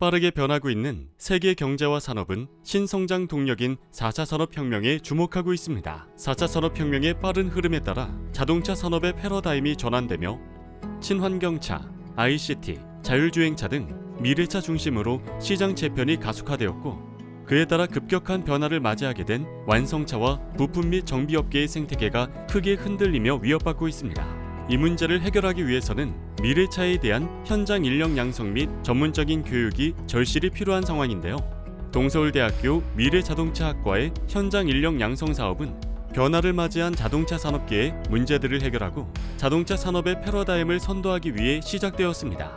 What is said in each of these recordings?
빠르게 변하고 있는 세계 경제와 산업은 신성장 동력인 4차 산업혁명에 주목하고 있습니다. 4차 산업혁명의 빠른 흐름에 따라 자동차 산업의 패러다임이 전환되며 친환경차, ICT, 자율주행차 등 미래차 중심으로 시장 재편이 가속화되었고 그에 따라 급격한 변화를 맞이하게 된 완성차와 부품 및 정비업계의 생태계가 크게 흔들리며 위협받고 있습니다. 이 문제를 해결하기 위해서는 미래차에 대한 현장 인력 양성 및 전문적인 교육이 절실히 필요한 상황인데요. 동서울대학교 미래자동차학과의 현장 인력 양성 사업은 변화를 맞이한 자동차 산업계의 문제들을 해결하고 자동차 산업의 패러다임을 선도하기 위해 시작되었습니다.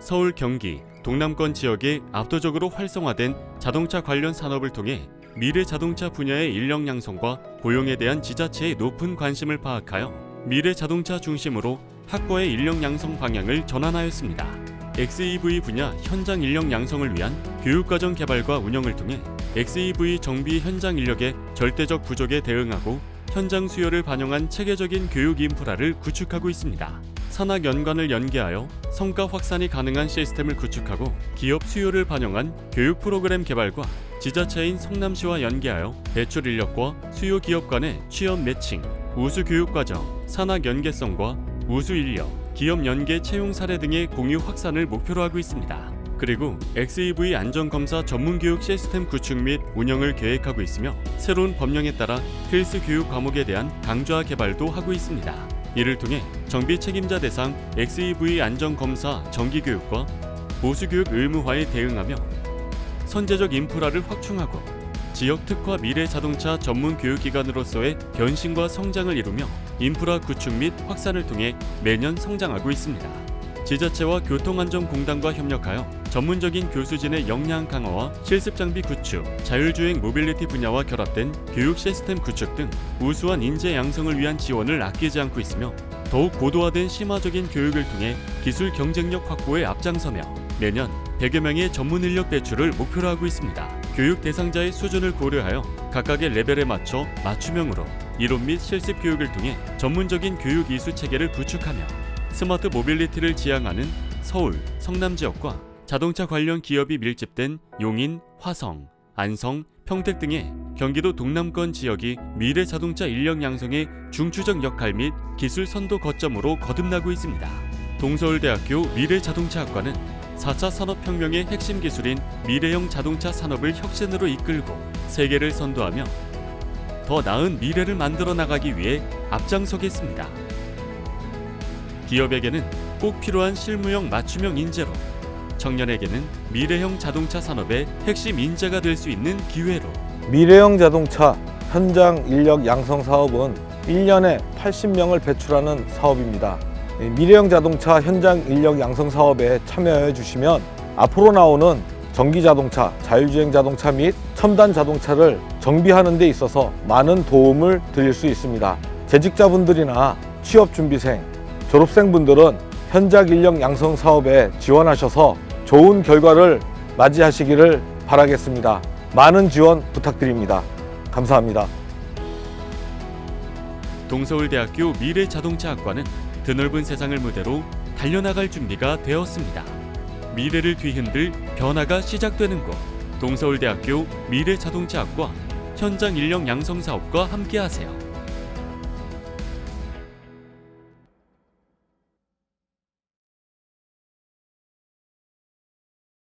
서울, 경기, 동남권 지역에 압도적으로 활성화된 자동차 관련 산업을 통해 미래 자동차 분야의 인력 양성과 고용에 대한 지자체의 높은 관심을 파악하여 미래 자동차 중심으로 학과의 인력 양성 방향을 전환하였습니다. XEV 분야 현장 인력 양성을 위한 교육과정 개발과 운영을 통해 XEV 정비 현장 인력의 절대적 부족에 대응하고 현장 수요를 반영한 체계적인 교육 인프라를 구축하고 있습니다. 산학 연관을 연계하여 성과 확산이 가능한 시스템을 구축하고 기업 수요를 반영한 교육 프로그램 개발과 지자체인 성남시와 연계하여 배출 인력과 수요 기업 간의 취업 매칭, 우수 교육 과정, 산학 연계성과 우수 인력, 기업 연계 채용 사례 등의 공유 확산을 목표로 하고 있습니다. 그리고 XEV 안전검사 전문 교육 시스템 구축 및 운영을 계획하고 있으며 새로운 법령에 따라 필수 교육 과목에 대한 강좌 개발도 하고 있습니다. 이를 통해 정비 책임자 대상 XEV 안전검사 정기 교육과 보수 교육 의무화에 대응하며 선제적 인프라를 확충하고 지역 특화 미래 자동차 전문 교육기관으로서의 변신과 성장을 이루며 인프라 구축 및 확산을 통해 매년 성장하고 있습니다. 지자체와 교통안전공단과 협력하여 전문적인 교수진의 역량 강화와 실습 장비 구축, 자율주행 모빌리티 분야와 결합된 교육 시스템 구축 등 우수한 인재 양성을 위한 지원을 아끼지 않고 있으며 더욱 고도화된 심화적인 교육을 통해 기술 경쟁력 확보에 앞장서며 매년 100여 명의 전문 인력 배출을 목표로 하고 있습니다. 교육 대상자의 수준을 고려하여 각각의 레벨에 맞춰 맞춤형으로 이론 및 실습 교육을 통해 전문적인 교육 이수 체계를 구축하며 스마트 모빌리티를 지향하는 서울, 성남 지역과 자동차 관련 기업이 밀집된 용인, 화성, 안성, 평택 등의 경기도 동남권 지역이 미래 자동차 인력 양성의 중추적 역할 및 기술 선도 거점으로 거듭나고 있습니다. 동서울대학교 미래자동차학과는 4차 산업혁명의 핵심 기술인 미래형 자동차 산업을 혁신으로 이끌고 세계를 선도하며 더 나은 미래를 만들어 나가기 위해 앞장서겠습니다. 기업에게는 꼭 필요한 실무형 맞춤형 인재로 청년에게는 미래형 자동차 산업의 핵심 인재가 될 수 있는 기회로 미래형 자동차 현장 인력 양성 사업은 1년에 80명을 배출하는 사업입니다. 이 미래형 자동차 현장 인력 양성 사업에 참여해 주시면 앞으로 나오는 전기 자동차, 자율주행 자동차 및 첨단 자동차를 정비하는 데 있어서 많은 도움을 드릴 수 있습니다. 재직자분들이나 취업 준비생, 졸업생분들은 현장 인력 양성 사업에 지원하셔서 좋은 결과를 맞이하시기를 바라겠습니다. 많은 지원 부탁드립니다. 감사합니다. 동서울대학교 미래자동차학과는 드넓은 세상을 무대로 달려나갈 준비가 되었습니다. 미래를 뒤흔들 변화가 시작되는 곳 동서울대학교 미래자동차학과 현장 인력 양성 사업과 함께하세요.